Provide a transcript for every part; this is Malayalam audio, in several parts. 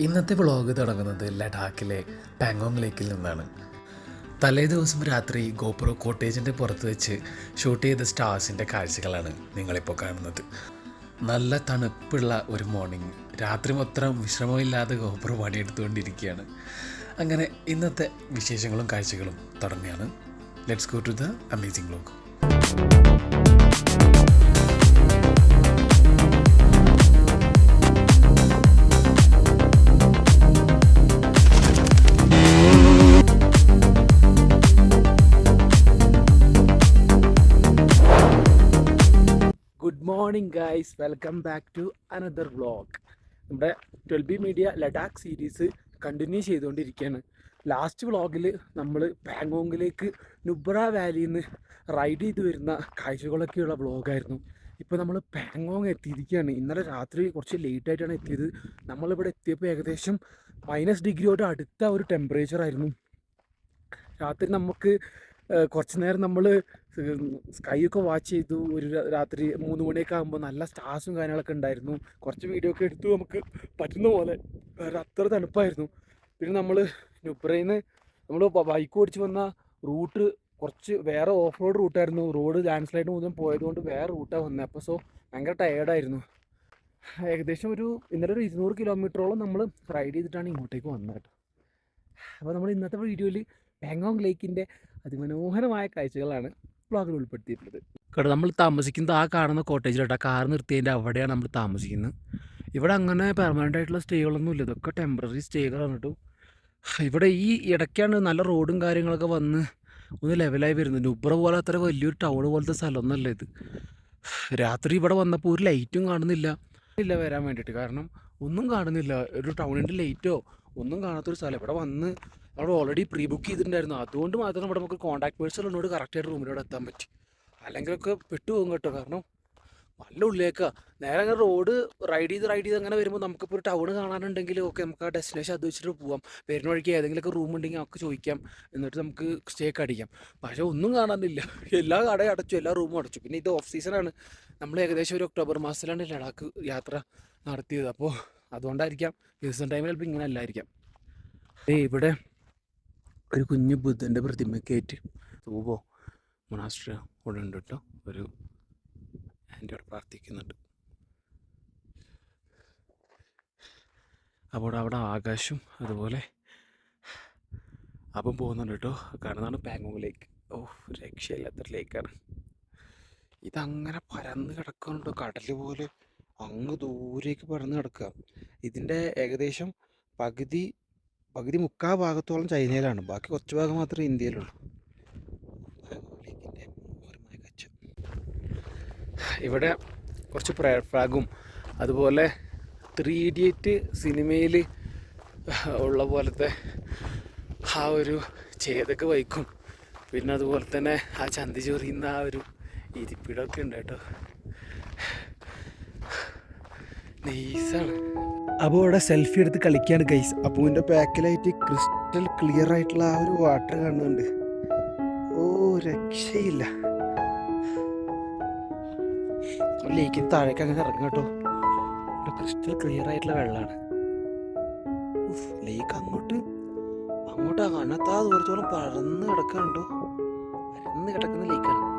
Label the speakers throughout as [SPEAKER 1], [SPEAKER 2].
[SPEAKER 1] ഇന്നത്തെ വ്ളോഗ് തുടങ്ങുന്നത് ലഡാക്കിലെ പാങ്കോങ് ലേക്കിൽ നിന്നാണ്. തലേ ദിവസം രാത്രി ഗോപ്രോ കോട്ടേജിന്റെ പുറത്ത് വെച്ച് ഷൂട്ട് ചെയ്ത സ്റ്റാർസിന്റെ കാഴ്ചകളാണ് നിങ്ങളിപ്പോൾ കാണുന്നത്. നല്ല തണുപ്പുള്ള ഒരു മോർണിംഗ്. രാത്രി മൊത്തം വിശ്രമമില്ലാതെ ഗോപ്രോ പണിയെടുത്തുകൊണ്ടിരിക്കുകയാണ്. അങ്ങനെ ഇന്നത്തെ വിശേഷങ്ങളും കാഴ്ചകളും തുടങ്ങിയാണ് let's go to the amazing vlog
[SPEAKER 2] morning guys welcome back to another vlog നമ്മുടെ twelve B media Ladakh series continue ചെയ്തുകൊണ്ടിരിക്കുകയാണ്. ലാസ്റ്റ് വ്ളോഗിൽ നമ്മൾ പാങ്കോങ്ങിലേക്ക് നുബ്ര വാലിയിൽ നിന്ന് റൈഡ് ചെയ്ത് വരുന്ന കാഴ്ചകളൊക്കെയുള്ള വ്ളോഗായിരുന്നു ഇപ്പോൾ നമ്മൾ പാങ്കോങ് എത്തിയിരിക്കുകയാണ്. ഇന്നലെ രാത്രി കുറച്ച് ലേറ്റ് ആയിട്ടാണ് എത്തിയത്. നമ്മളിവിടെ എത്തിയപ്പോൾ ഏകദേശം മൈനസ് ഡിഗ്രിയോട് അടുത്ത ഒരു ടെമ്പറേച്ചറായിരുന്നു രാത്രി നമുക്ക് കുറച്ച് നേരം നമ്മൾ സ്കൈ ഒക്കെ വാച്ച് ചെയ്തു. ഒരു രാത്രി മൂന്ന് മണിയൊക്കെ ആകുമ്പോൾ നല്ല സ്റ്റാർസും കാര്യങ്ങളൊക്കെ ഉണ്ടായിരുന്നു. കുറച്ച് വീഡിയോ ഒക്കെ എടുത്തു നമുക്ക് പറ്റുന്ന പോലെ. വേറെ അത്ര തണുപ്പായിരുന്നു. പിന്നെ നമ്മൾ നുബ്രയിൽ നിന്ന് നമ്മൾ ബൈക്ക് ഓടിച്ച് വന്ന റൂട്ട് കുറച്ച് വേറെ ഓഫ് റോഡ് റൂട്ടായിരുന്നു റോഡ് ലാൻഡ് സ്ലൈഡ് മുഴുവൻ പോയതുകൊണ്ട് വേറെ റൂട്ടാണ് വന്നത് അപ്പോൾ സോ ഭയങ്കര ടയേർഡായിരുന്നു ഏകദേശം ഒരു ഇന്നലെ ഒരു ഇരുന്നൂറ് കിലോമീറ്ററോളം നമ്മൾ റൈഡ് ചെയ്തിട്ടാണ് ഇങ്ങോട്ടേക്ക് വന്നത് കേട്ടോ. അപ്പോൾ നമ്മൾ ഇന്നത്തെ വീഡിയോയിൽ ബാങ്കോങ് ലേക്കിന്റെ അതിമനോഹരമായ കാഴ്ചകളാണ് വ്ളോഗിൽ ഉൾപ്പെടുത്തിയിട്ടുള്ളത്. കേട്ടോ നമ്മൾ താമസിക്കുന്നത് ആ കാണുന്ന കോട്ടേജിലോട്ട്. കാർ നിർത്തിയതിന്റെ അവിടെയാണ് നമ്മൾ താമസിക്കുന്നത്. ഇവിടെ അങ്ങനെ പെർമനന്റ് ആയിട്ടുള്ള സ്റ്റേകളൊന്നും ഇല്ല. ഇതൊക്കെ ടെമ്പററി സ്റ്റേകളാണ് കേട്ടോ. ഇവിടെ ഈ ഇടയ്ക്കാണ് നല്ല റോഡും കാര്യങ്ങളൊക്കെ വന്ന് ഒന്ന് ലെവലായി വരുന്നത്. നുബ്ര പോലെ അത്ര വലിയൊരു ടൗൺ പോലത്തെ സ്ഥലമൊന്നുമല്ല ഇത്. രാത്രി ഇവിടെ വന്നപ്പോൾ ഒരു ലൈറ്റും കാണുന്നില്ല. ഇല്ല വരാൻ വേണ്ടിയിട്ട്. കാരണം ഒന്നും കാണുന്നില്ല. ഒരു ടൗണിന്റെ ലൈറ്റോ ഒന്നും കാണാത്തൊരു സ്ഥലം. ഇവിടെ വന്ന് നമ്മൾ ഓൾറെഡി പ്രീ ബുക്ക് ചെയ്തിട്ടുണ്ടായിരുന്നു. അതുകൊണ്ട് മാത്രം ഇവിടെ നമുക്ക് കോൺടാക്ട് പേഴ്സൺ ഉള്ളതുകൊണ്ട് കറക്റ്റായിട്ട് റൂമിലൂടെ എത്താൻ പറ്റി. അല്ലെങ്കിലൊക്കെ പെട്ടുപോകും കേട്ടോ. കാരണം നല്ല ഉള്ളിലേക്കാ. നേരെ അങ്ങനെ റോഡ് റൈഡ് ചെയ്ത് റൈഡ് ചെയ്ത് അങ്ങനെ വരുമ്പോൾ നമുക്കിപ്പോൾ ഒരു ടൗൺ കാണാനുണ്ടെങ്കിൽ ഓക്കെ നമുക്ക് ആ ഡെസ്റ്റിനേഷൻ അത് വെച്ചിട്ട് പോവാം. വരുന്ന വഴിക്ക് ഏതെങ്കിലുമൊക്കെ റൂം ഉണ്ടെങ്കിൽ നമുക്ക് ചോദിക്കാം. എന്നിട്ട് നമുക്ക് സ്റ്റേ ഒക്കെ അടിക്കാം. പക്ഷേ ഒന്നും കാണാനില്ല. എല്ലാ കടയും അടച്ചു. എല്ലാ റൂമും അടച്ചു. പിന്നെ ഇത് ഓഫ് സീസണാണ് നമ്മൾ ഏകദേശം ഒരു ഒക്ടോബർ മാസത്തിലാണ് ലഡാക്ക് യാത്ര നടത്തിയത്. അപ്പോൾ അതുകൊണ്ടായിരിക്കാം. സീസൺ ടൈമിൽ ചിലപ്പോൾ ഇങ്ങനെ അല്ലായിരിക്കാം. ഇവിടെ ഒരു കുഞ്ഞു ബുദ്ധന്റെ പ്രതിമയൊക്കെ ആയിട്ട് തൂവോ? മൊണാസ്ട്രിയ ഇവിടെ കേട്ടോ ഒരു ആന്റി അവിടെ പ്രാർത്ഥിക്കുന്നുണ്ട്. അപ്പോൾ അവിടെ ആകാശം അതുപോലെ അപ്പം പോകുന്നുണ്ട് കേട്ടോ കാണുന്നതാണ് പാങ്ങോങ് ലേക്ക്. ഓ രക്ഷയില്ലാത്തൊരു ലേക്കാണ് ഇതങ്ങനെ പരന്ന് കിടക്കുന്നുണ്ട്. കടൽ പോലെ അങ്ങ് ദൂരേക്ക് പരന്ന് കിടക്കുക. ഇതിന്റെ ഏകദേശം പകുതി പകുതി മുക്കാ ഭാഗത്തോളം ചൈനയിലാണ്. ബാക്കി കുറച്ച് ഭാഗം മാത്രമേ ഇന്ത്യയിലുള്ളൂ. ഇവിടെ കുറച്ച് ഫ്ലാഗും അതുപോലെ ത്രീ ഇഡിയറ്റ് സിനിമയിൽ ഉള്ള പോലത്തെ ആ ഒരു ചേതൊക്കെ വൈക്കും. പിന്നെ അതുപോലെ തന്നെ ആ ചന്തി ചൊറിയുന്ന ആ ഒരു ഇരിപ്പിടമൊക്കെ ഉണ്ട് കേട്ടോ. നൈസാണ്. അപ്പോൾ അവിടെ സെൽഫി എടുത്ത് കളിക്കുകയാണ് ഗൈസ് അപ്പോൾ എന്റെ പാക്കിലായിട്ട് ക്രിസ്റ്റൽ ക്ലിയർ ആയിട്ടുള്ള ആ ഒരു വാട്ടർ കാണുന്നുണ്ട്. ഓ രക്ഷയില്ല. ലേക്കിന് താഴേക്ക് അങ്ങനെ ഇറങ്ങും കേട്ടോ. ക്രിസ്റ്റൽ ക്ലിയർ ആയിട്ടുള്ള വെള്ളമാണ്. ലേക്ക് അങ്ങോട്ട് അങ്ങോട്ട് കാണാത്ത ദൂരത്തോളം പരന്ന് കിടക്കുന്നുണ്ടോ പരന്ന് കിടക്കുന്ന ലേക്കാണ്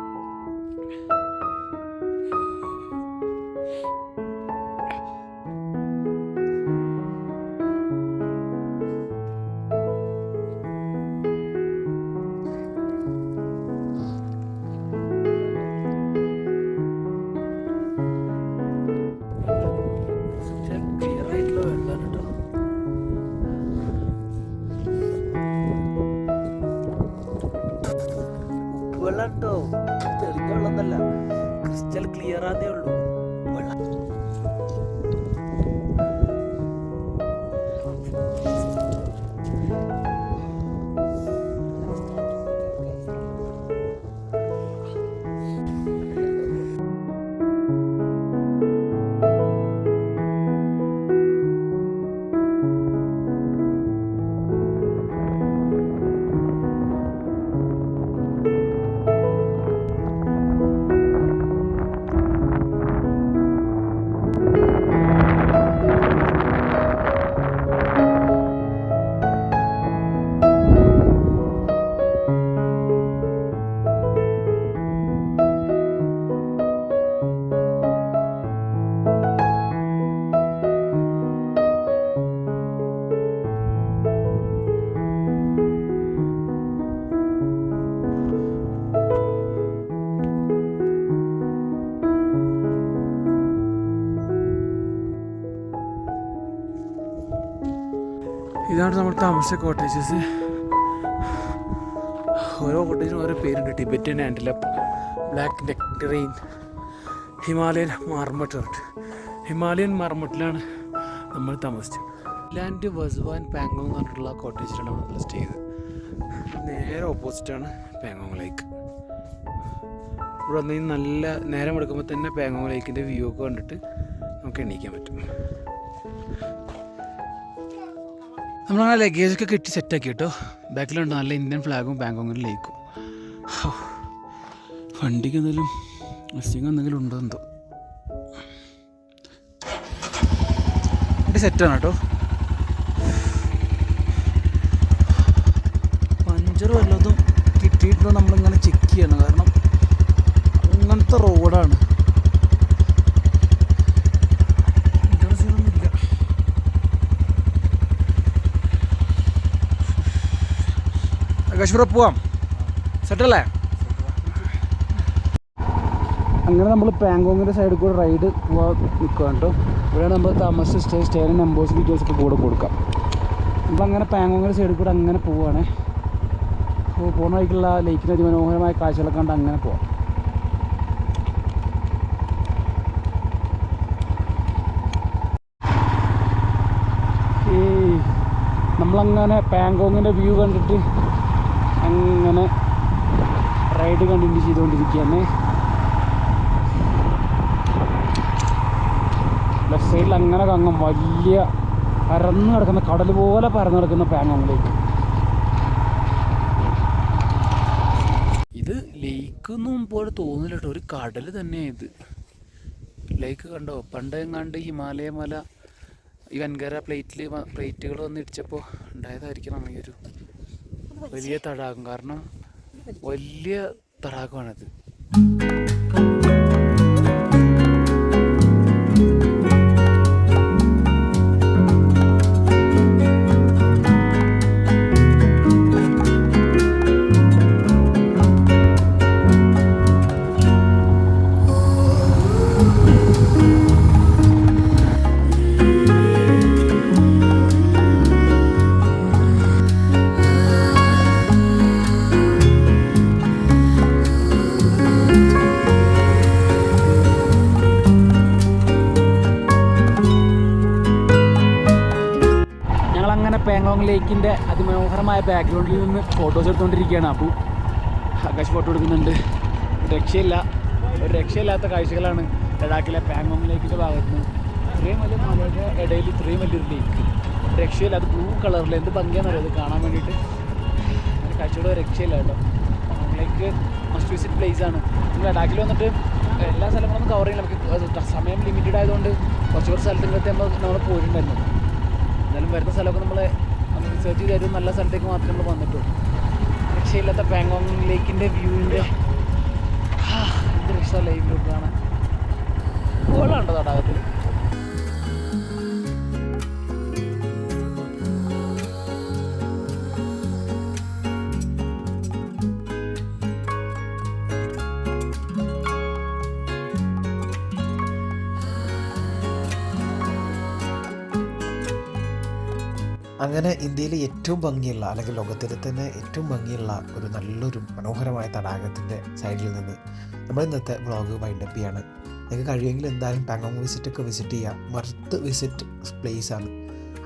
[SPEAKER 2] ഇതാണ് നമ്മൾ താമസിച്ച കോട്ടേജസ് ഓരോ കോട്ടേജിനും ഓരോ പേരുണ്ട്. ടിബറ്റൻ ആൻഡലപ്പ് ബ്ലാക്ക് ഡെക്കറീൻ ഹിമാലയൻ മാർമട്ട് ഹിമാലയൻ മാർമട്ടിലാണ് നമ്മൾ താമസിച്ചത്. ലാൻഡ് വസ്വാൻ പാങ്കോങ് പറഞ്ഞിട്ടുള്ള കോട്ടേജിലാണ് നമ്മൾ സ്റ്റേ ചെയ്തത്. നേരെ ഓപ്പോസിറ്റാണ് പാങ്കോങ് ലേക്ക് ഇവിടെ വന്നു നല്ല നേരം എടുക്കുമ്പോൾ തന്നെ പാങ്കോങ് ലേക്കിന്റെ വ്യൂ ഒക്കെ കണ്ടിട്ട് നമുക്ക് എണീക്കാൻ പറ്റും. നമ്മളങ്ങനെ ലഗേജൊക്കെ കെട്ടി സെറ്റാക്കി കേട്ടോ ബാക്കിലുണ്ട് നല്ല ഇന്ത്യൻ ഫ്ലാഗും ബാങ്കോങ്ങിൽ ലേക്കും ഹോ. വണ്ടിക്ക് എന്തെങ്കിലും മിസ്റ്റിങ് എന്തെങ്കിലും ഉണ്ടോ എന്തോ. വണ്ടി സെറ്റാണ് കേട്ടോ പഞ്ചർ വല്ലതും കിട്ടിയിട്ടുണ്ടോ? നമ്മളിങ്ങനെ ചെക്ക് ചെയ്യണം കാരണം അങ്ങനത്തെ റോഡാണ് ഇല്ല കശ്മീർ പോവാം. സെറ്റല്ലേ? അങ്ങനെ നമ്മൾ പാങ്കോങ്ങിന്റെ സൈഡിൽ കൂടെ റൈഡ് പോകാൻ നിൽക്കുക കേട്ടോ. ഇവിടെയാണ് നമ്മൾ താമസ സ്റ്റേ സ്റ്റേയുടെ നമ്പേഴ്സ് ഡീറ്റെയിൽസ് ഒക്കെ കൂടെ കൊടുക്കാം. നമ്മളങ്ങനെ പാങ്കോങ്ങിന്റെ സൈഡിൽ കൂടെ അങ്ങനെ പോവുകയാണ് അപ്പോൾ പോകുന്ന വഴിക്കുള്ള ലേക്കിന്റെ അതിമനോഹരമായ കാഴ്ചകളൊക്കെ കണ്ട് അങ്ങനെ പോവാം. ഈ നമ്മളങ്ങനെ പാങ്കോങ്ങിന്റെ വ്യൂ കണ്ടിട്ട് അങ്ങനെ റൈഡ് കണ്ടിന്യൂ ചെയ്തുകൊണ്ടിരിക്കുകയാണ്. ലെഫ്റ്റ് സൈഡിൽ അങ്ങനെ കങ്ങും. വലിയ പരന്നു കിടക്കുന്ന കടൽ പോലെ പരന്നു കിടക്കുന്ന പാങ്ങങ്ങളിലേക്ക് ഇത് ലേക്കൊന്നും പോലെ തോന്നില്ല കേട്ടോ. ഒരു കടൽ തന്നെയാണ് ഇത്. ലേക്ക് കണ്ടോ? പണ്ട് എങ്ങാണ്ട് ഹിമാലയ മല ഈ വൻകര പ്ലേറ്റിൽ പ്ലേറ്റുകൾ വന്ന് ഇടിച്ചപ്പോൾ ഉണ്ടായതായിരിക്കണം ഈ ഒരു വലിയ തടാകം. കാരണം വലിയ തടാകമാണത്. പാങ്കോങ് ലേക്കിന്റെ അതിമനോഹരമായ ബാക്ക്ഗ്രൗണ്ടിൽ നിന്ന് ഫോട്ടോസ് എടുത്തുകൊണ്ടിരിക്കുകയാണ്. അപ്പോൾ ആകാശ് ഫോട്ടോ എടുക്കുന്നുണ്ട്. രക്ഷയില്ല. ഒരു രക്ഷയില്ലാത്ത കാഴ്ചകളാണ് ലഡാക്കിലെ പാങ്ങോങ് ലേക്കിന്റെ ഭാഗത്ത് നിന്ന് ഇത്രയും വലിയ മലയുടെ ഇടയിൽ ഇത്രയും വലിയൊരു ലേക്ക് രക്ഷയില്ല. അത് ബ്ലൂ കളറിൽ എന്ത് ഭംഗിയാണെന്നറിയോ അത് കാണാൻ വേണ്ടിയിട്ട്. കാഴ്ചയുടെ രക്ഷയില്ല കേട്ടോ. ലേക്ക് മസ്റ്റ് വിസിറ്റ് പ്ലേസ് ആണ്. നമ്മൾ ലഡാക്കിൽ വന്നിട്ട് എല്ലാ സ്ഥലങ്ങളൊന്നും കവർ ചെയ്യില്ല. നമുക്ക് സമയം ലിമിറ്റഡ് ആയതുകൊണ്ട് കുറച്ച് കുറച്ച് സ്ഥലത്തിനകത്ത് നമ്മൾ നമ്മൾ പോയിട്ടുണ്ടായിരുന്നു. എന്നാലും വരുന്ന സ്ഥലമൊക്കെ നമ്മൾ റിസർച്ച് ചെയ്ത് ഒരു നല്ല സ്ഥലത്തേക്ക് മാത്രമേ നമ്മൾ വന്നിട്ടുള്ളൂ. രക്ഷയില്ലാത്ത പാങ്കോങ് ലേക്കിന്റെ വ്യൂവിന്റെ എന്ത് രക്ഷ ലൈവിലോട്ട് കാണാൻ. വെള്ളമുണ്ടോ തടാകത്തിൽ
[SPEAKER 1] അങ്ങനെ ഇന്ത്യയിലെ ഏറ്റവും ഭംഗിയുള്ള അല്ലെങ്കിൽ ലോകത്തിലെ തന്നെ ഏറ്റവും ഭംഗിയുള്ള ഒരു നല്ലൊരു മനോഹരമായ തടാകത്തിന്റെ സൈഡിൽ നിന്ന് നമ്മൾ ഇന്നത്തെ വ്ളോഗ് വൈൻഡപ്പ് ചെയ്യാണ്. നിങ്ങൾക്ക് കഴിയുമെങ്കിൽ എന്തായാലും പാങ്ങോങ് വിസിറ്റ് ഒക്കെ വിസിറ്റ് ചെയ്യാം മർത്ത് വിസിറ്റ് പ്ലേസ് ആണ്.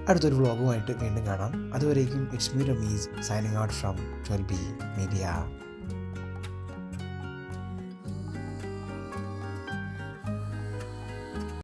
[SPEAKER 1] അടുത്തൊരു വ്ളോഗുമായിട്ട് വീണ്ടും കാണാം. അതുവരേക്കും it's me Ramees signing out from twelve B media